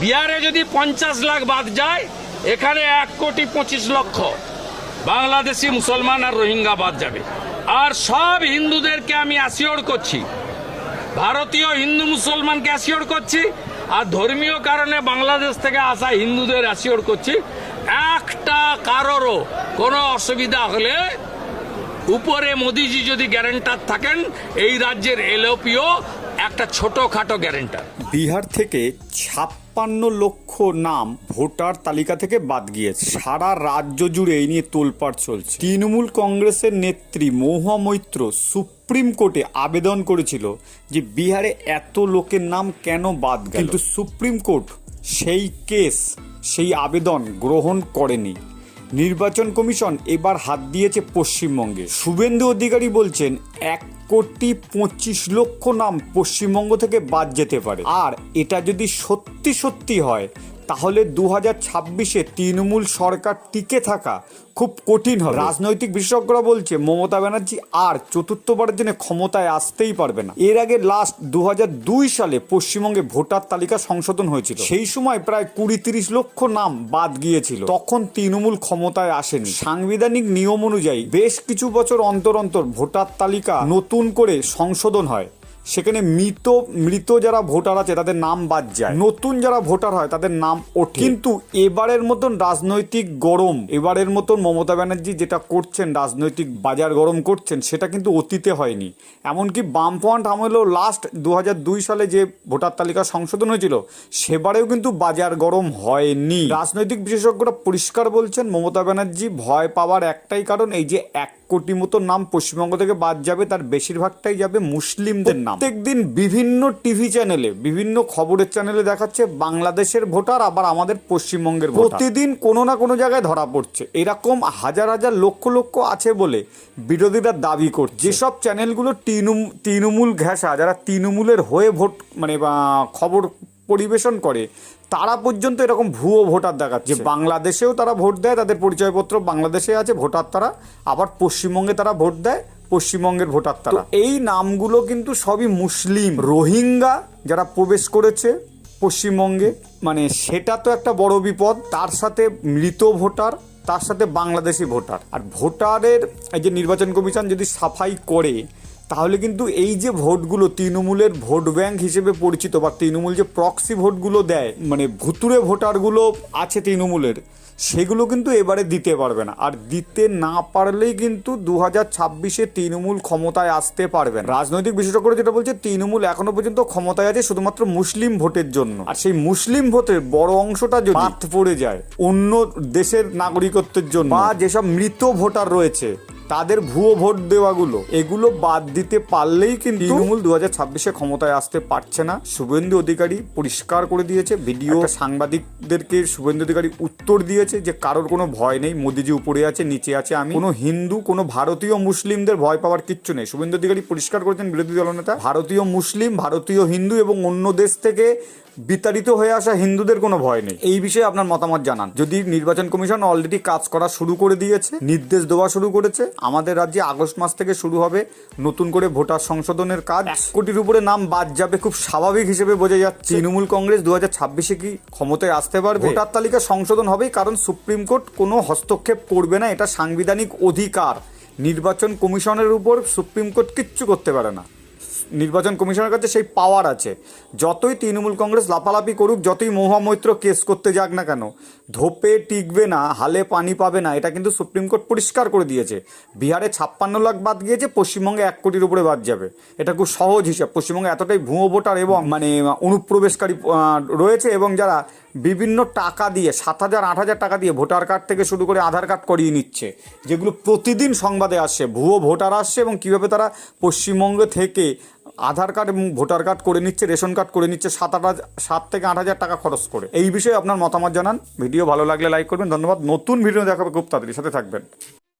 বিহারে যদি পঞ্চাশ লাখ বাদ যায়, এখানে এক কোটি পঁচিশ লক্ষ বাংলাদেশি মুসলমান আর রোহিঙ্গা বাদ যাবে। আর সব হিন্দুদেরকে আমি অ্যাসিওর করছি, ভারতীয় হিন্দু মুসলমানকে অ্যাসিওর করছি, আর ধর্মীয় কারণে বাংলাদেশ থেকে আসা হিন্দুদের অ্যাসিওর করছি, একটা কারোরও কোনো অসুবিধা হলে উপরে মোদিজি যদি গ্যারেন্টার থাকেন, এই রাজ্যের এলওপিও একটা ছোটখাটো গ্যারেন্টার। বিহার থেকে ছাপ্পান্ন লক্ষ নাম ভোটার তালিকা থেকে বাদ গিয়েছে। সারা রাজ্য জুড়ে এই নিয়ে তোলপাড় চলছে। তৃণমূল কংগ্রেসের নেত্রী মহুয়া মৈত্র সুপ্রিম কোর্টে আবেদন করেছিল যে বিহারে এত লোকের নাম কেন বাদ গেল? কিন্তু সুপ্রিম কোর্ট সেই কেস, সেই আবেদন গ্রহণ করেনি। নির্বাচন কমিশন এবার হাত দিয়েছে পশ্চিমবঙ্গে। শুভেন্দু অধিকারী বলছেন, এক কোটি পঁচিশ লক্ষ নাম পশ্চিমবঙ্গ থেকে বাদ যেতে পারে। আর এটা যদি সত্যি সত্যি হয় তাহলে দু হাজার ছাব্বিশে তৃণমূল সরকার টিকে থাকা খুব কঠিন হবে। রাজনৈতিক বিশেষজ্ঞরা বলছে, মমতা ব্যানার্জি আর চতুর্থবারের জন্য ক্ষমতায় আসতেই পারবে না। এর আগে লাস্ট দু দুই সালে পশ্চিমবঙ্গে ভোটার তালিকা সংশোধন হয়েছিল। সেই সময় প্রায় কুড়ি তিরিশ লক্ষ নাম বাদ গিয়েছিল। তখন তৃণমূল ক্ষমতায় আসেনি। সাংবিধানিক নিয়ম অনুযায়ী বেশ কিছু বছর অন্তর অন্তর ভোটার তালিকা নতুন করে সংশোধন হয়। সেখানে মৃত মৃত যারা ভোটার আছে, তাদের নাম বাদ যায়। নতুন যারা ভোটার হয়, তাদের নাম ওঠে। কিন্তু এবারের মতন রাজনৈতিক গরম, এবারের মতন মমতা ব্যানার্জি যেটা করছেন, রাজনৈতিক বাজার গরম করছেন, সেটা কিন্তু অতীতে হয়নি। এমনকি বামফ্রন্ট আমলেও লাস্ট দু সালে যে ভোটার তালিকা সংশোধন হয়েছিল, সেবারেও কিন্তু বাজার গরম হয়নি। রাজনৈতিক বিশেষজ্ঞরা পরিষ্কার বলছেন, মমতা ব্যানার্জি ভয় পাওয়ার একটাই কারণ, এই যে এক কোটি মতো নাম পশ্চিমবঙ্গ থেকে বাদ যাবে, তার বেশিরভাগটাই যাবে মুসলিমদের নাম। প্রত্যেকদিন বিভিন্ন টিভি চ্যানেলে, বিভিন্ন খবরের চ্যানেলে দেখাচ্ছে বাংলাদেশের ভোটার, আবার আমাদের পশ্চিমবঙ্গের প্রতিদিন কোনো না কোনো জায়গায় ধরা পড়ছে। এরকম হাজার হাজার লক্ষ লক্ষ আছে বলে বিরোধীরা দাবি করছে। যেসব চ্যানেলগুলো তৃণমূল ঘেঁষা, যারা তৃণমূলের হয়ে ভোট মানে খবর পরিবেশন করে তারা পর্যন্ত এরকম ভুয়ো ভোটার দেখাচ্ছে। যে বাংলাদেশেও তারা ভোট দেয় তাদের পরিচয়পত্র বাংলাদেশে আছে ভোটার তারা আবার পশ্চিমবঙ্গে তারা ভোট দেয় পশ্চিমবঙ্গের ভোটার তারা। এই নামগুলো কিন্তু সবই মুসলিম। রোহিঙ্গা যারা প্রবেশ করেছে পশ্চিমবঙ্গে মানে সেটা তো একটা বড় বিপদ তার সাথে মৃত ভোটার তার সাথে বাংলাদেশি ভোটার। আর ভোটারের এই যে নির্বাচন কমিশন যদি সাফাই করে তাহলে কিন্তু এই যে ভোটগুলো তৃণমূলের ভোট ব্যাংক হিসেবে পরিচিত বা তৃণমূল যে প্রক্সি ভোটগুলো দেয় মানে ভুতুরে ভোটারগুলো আছে তৃণমূলের, সেগুলো কিন্তু এবারে দিতে পারবে না। আর দিতে না পারলেই কিন্তু দু হাজার ছাব্বিশে তৃণমূল ক্ষমতায় আসতে পারবে রাজনৈতিক বিশেষজ্ঞরা যেটা বলছে, তৃণমূল এখনও পর্যন্ত ক্ষমতায় আছে শুধুমাত্র মুসলিম ভোটের জন্য। আর সেই মুসলিম ভোটের বড় অংশটা যদি পড়ে যায়, অন্য দেশের নাগরিকত্বের জন্য, বা যেসব মৃত ভোটার রয়েছে তাদের ভুয়ো ভোট দেওয়াগুলো এগুলো বাদ দিতে পারলেই কিন্তু তৃণমূল দু হাজার ছাব্বিশে ক্ষমতায় আসতে পারছে না। শুভেন্দু অধিকারী পরিষ্কার করে দিয়েছে ভিডিও সাংবাদিকদেরকে শুভেন্দু অধিকারী উত্তর দিয়েছে যে কারোর কোনো ভয় নেই মোদিজি উপরে আছে নিচে আছে। আমি কোনো হিন্দু কোনো ভারতীয় মুসলিমদের ভয় পাওয়ার কিচ্ছু নেই। শুভেন্দু অধিকারী পরিষ্কার করেছেন বিরোধী দলনেতা। ভারতীয় মুসলিম ভারতীয় হিন্দু এবং অন্য দেশ থেকে বিতাড়িত হয়ে আসা হিন্দুদের কোনো ভয় নেই। এই বিষয়ে আপনার মতামত জানান। যদি নির্বাচন কমিশন অলরেডি কাজ করা শুরু করে দিয়েছে নির্দেশ দেওয়া শুরু করেছে আমাদের রাজ্যে আগস্ট মাস থেকে শুরু হবে নতুন করে ভোটার সংশোধনের কাজ। কোটির উপরে নাম বাদ যাবে খুব স্বাভাবিক হিসেবে বোঝা যাচ্ছে। তৃণমূল কংগ্রেস দু হাজার ছাব্বিশে কি ক্ষমতায় আসতে পারবে? ভোটার তালিকা সংশোধন হবেই কারণ সুপ্রিম কোর্ট কোনো হস্তক্ষেপ করবে না এটা সাংবিধানিক অধিকার। নির্বাচন কমিশনের উপর সুপ্রিম কোর্ট কিচ্ছু করতে পারে না। নির্বাচন কমিশনের কাছে সেই পাওয়ার আছে। যতই তৃণমূল কংগ্রেস লাফালাফি করুক, যতই মহামৈত্র কেস করতে যাক না কেন, ধোপে টিকবে না, হালে পানি পাবে না, এটা কিন্তু সুপ্রিম কোর্ট পরিষ্কার করে দিয়েছে। বিহারে ছাপ্পান্ন লাখ বাদ গিয়েছে, পশ্চিমবঙ্গে এক কোটির উপরে বাদ যাবে। এটা খুব সহজ হিসাব, পশ্চিমবঙ্গে এতটাই ভুয়ো ভোটার এবং মানে অনুপ্রবেশকারী রয়েছে এবং যারা বিভিন্ন টাকা দিয়ে, সাত হাজার, আট হাজার টাকা দিয়ে ভোটার কার্ড থেকে শুরু করে আধার কার্ড করিয়ে নিচ্ছে, যেগুলো প্রতিদিন সংবাদে আসছে, ভুয়ো ভোটার আসছে এবং কীভাবে তারা পশ্চিমবঙ্গ থেকে আধার কার্ড এবং ভোটার কার্ড করে নিচ্ছে, রেশন কার্ড করে নিচ্ছে, সাত আট সাত থেকে আট হাজার টাকা খরচ করে। এই বিষয়ে আপনার মতামত জানান। ভিডিও ভালো লাগলে লাইক করবেন। ধন্যবাদ। নতুন ভিডিও দেখাবে খুব তাড়াতাড়ি। সাথে থাকবেন।